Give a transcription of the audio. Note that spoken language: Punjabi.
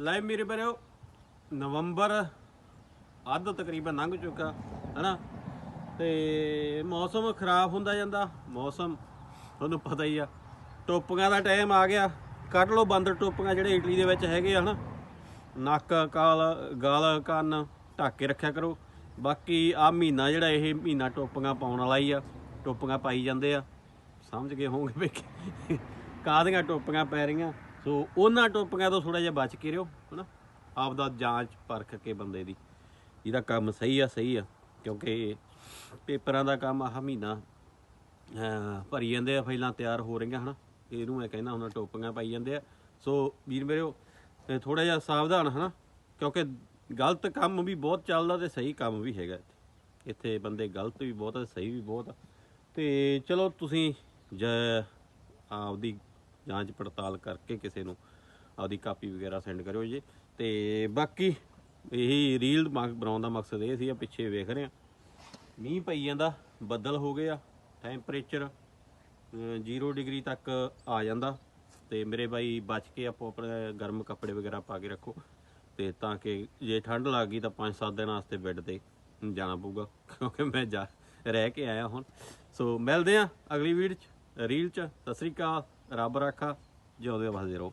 ਲੈ ਮੇਰੇ ਵੀਰੋ, ਨਵੰਬਰ ਅੱਧ ਤਕਰੀਬਨ ਲੰਘ ਚੁੱਕਾ, ਹਨਾ? ਤੇ ਮੌਸਮ ਖਰਾਬ ਹੁੰਦਾ ਜਾਂਦਾ, ਮੌਸਮ ਤੁਹਾਨੂੰ ਪਤਾ ਹੀ ਆ, ਟੋਪੀਆਂ ਦਾ ਟਾਈਮ ਆ ਗਿਆ, ਕੱਢ ਲਓ ਬਾਂਦਰ ਟੋਪੀਆਂ ਜਿਹੜੇ ਇਟਲੀ ਦੇ ਵਿੱਚ ਹੈਗੇ ਆ, ਹਨਾ? ਨੱਕ, ਕਾਲ, ਗਾਲ, ਕੰਨ ਢੱਕ ਕੇ ਰੱਖਿਆ ਕਰੋ। ਬਾਕੀ ਆ ਮਹੀਨਾ ਜਿਹੜਾ ਇਹ ਮਹੀਨਾ ਟੋਪੀਆਂ ਪਾਉਣ ਵਾਲਾ ਹੀ ਆ, ਟੋਪੀਆਂ ਪਾਈ ਜਾਂਦੇ ਆ। ਸਮਝ ਗਏ ਹੋਵੋਗੇ ਵੀ ਕਿ- ਕਾਹਦੀਆਂ ਟੋਪੀਆਂ ਪੈ ਰਹੀਆਂ? ਸੋ ਉਹਨਾਂ ਟੋਪੀਆਂ ਤੋਂ ਥੋੜਾ ਜਿਹਾ ਬਚ ਕੇ ਰਿਓ, ਹਨਾ? ਆਪ ਦਾ ਜਾਂਚ ਪਰਖ ਕੇ ਬੰਦੇ ਦੀ। ਇਹਦਾ ਕੰਮ ਸਹੀ ਆ ਸਹੀ ਆ, ਕਿਉਂਕਿ ਪੇਪਰਾਂ ਦਾ ਕੰਮ ਆਹ ਮਹੀਨਾ ਭਰੀ ਜਾਂਦੇ ਆ, ਫਾਈਲਾਂ ਤਿਆਰ ਹੋ ਰਹੀਆਂ, ਹਨਾ? ਇਹਨੂੰ ਮੈਂ ਕਹਿੰਦਾ ਹੁਣ ਟੋਪੀਆਂ ਪਾਈ ਜਾਂਦੇ ਆ। ਸੋ ਵੀਰ ਮੇਰਿਓ ਥੋੜਾ ਜਿਹਾ ਸਾਵਧਾਨ, ਹਨਾ? ਕਿਉਂਕਿ ਗਲਤ ਕੰਮ ਵੀ ਬਹੁਤ ਚੱਲਦਾ ਤੇ ਸਹੀ ਕੰਮ ਵੀ ਹੈਗਾ ਇੱਥੇ। ਇੱਥੇ ਬੰਦੇ ਗਲਤ ਵੀ ਬਹੁਤ ਆ ਸਹੀ ਵੀ ਬਹੁਤ ਆ। ਤੇ ਚਲੋ ਤੁਸੀਂ, ਜ, ਆਪਦੀ ਜਾਂਚ ਪੜਤਾਲ ਕਰਕੇ ਕਿਸੇ ਨੂੰ ਆਪਦੀ ਕਾਪੀ ਵਗੈਰਾ ਸੈਂਡ ਕਰਿਓ ਜੀ। ਤੇ ਬਾਕੀ ਇਹੀ ਰੀਲ ਬਣਾਉਣ ਦਾ ਮਕਸਦ ਇਹ ਸੀ, ਆ ਪਿੱਛੇ ਵੇਖ ਰਹੇ ਆ ਮੀਂਹ ਪਈ ਜਾਂਦਾ, ਬੱਦਲ ਹੋ ਗਏ ਆ ਟੈਂਪਰੇਚਰ 0 ਡਿਗਰੀ ਤੱਕ ਆ ਜਾਂਦਾ। ਤੇ ਮੇਰੇ ਬਾਈ ਬਚ ਕੇ ਆਪੋ ਆਪਣੇ ਗਰਮ ਕੱਪੜੇ ਵਗੈਰਾ ਪਾ ਕੇ ਰੱਖੋ। ਤੇ ਤਾਂ ਕਿ ਜੇ ਠੰਡ ਲੱਗ ਗਈ ਤਾਂ 5-7 ਦਿਨ ਵਾਸਤੇ ਬੈੱਡ ਤੇ ਜਾਣਾ ਪਊਗਾ, ਕਿਉਂਕਿ ਮੈਂ ਜਾ ਰਹਿ ਕੇ ਆਇਆ ਹੁਣ। ਸੋ ਮਿਲਦੇ ਆ ਅਗਲੀ ਵੀਡੀਓ ਚ ਰੀਲ ਚ। ਸਤਿ ਸ੍ਰੀ ਅਕਾਲ। ਰੱਬ ਰਾਖਾ ਜਿਉਂਦੇ ਵਸਦੇ ਰਹੋ